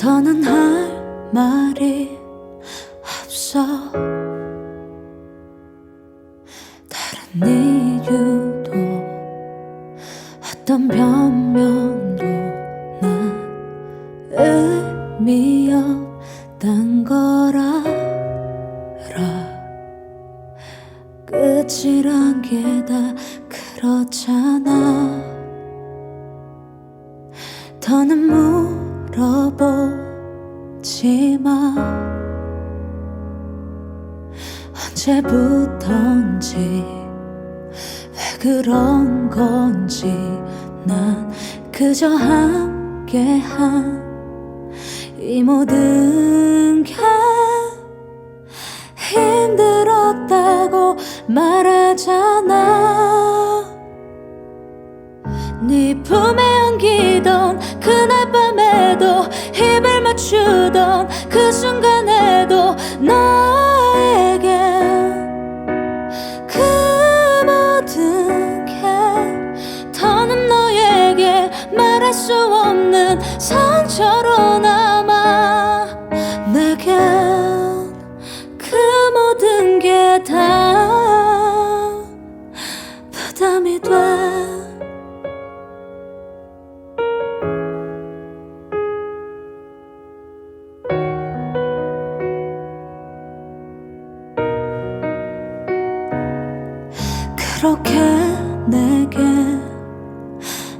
더는 할 말이 없어. 다른 이유도 어떤 변명도 난 의미 없단 걸 알아 끝이란 게 다 그렇잖아. 더는 물어보지 마 언제부턴지 왜 그런 건지 난 그저 함께한 이 모든 게 힘들었다고 말하잖아 입을 맞추던 그 순간에도 너에게 그 모든 게 더는 너에게 말할 수 없는 상처로 남아 내겐 그 모든 게 다 부담이 돼 그렇게 내게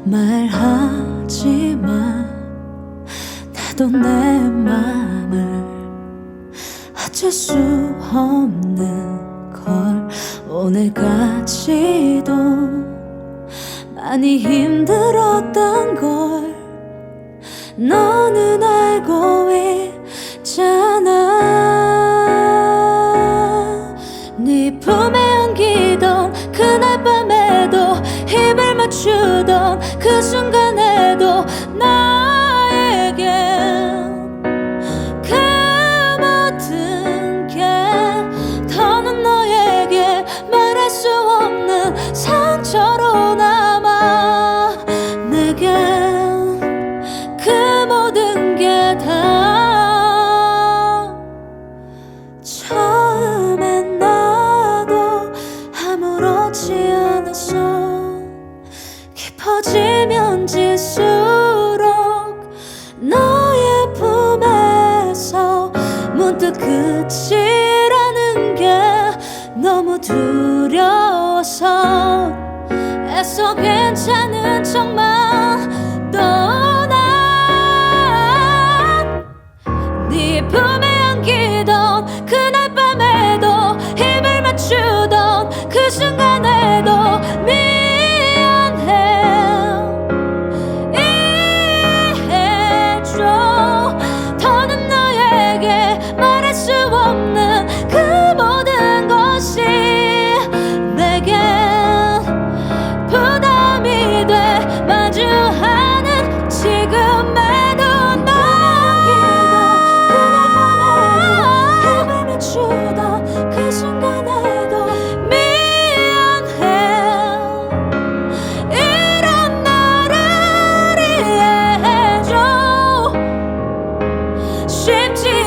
말하지 마 나도 내 맘을 어쩔 수 없는 걸 오늘까지도 많이 힘들었던 걸 너는 알고 있잖아. 네 품에 안기던 밤에도 입을 맞추던 그 순간 문득 끝이라는 게 너무 두려워서 애써 괜찮은 ship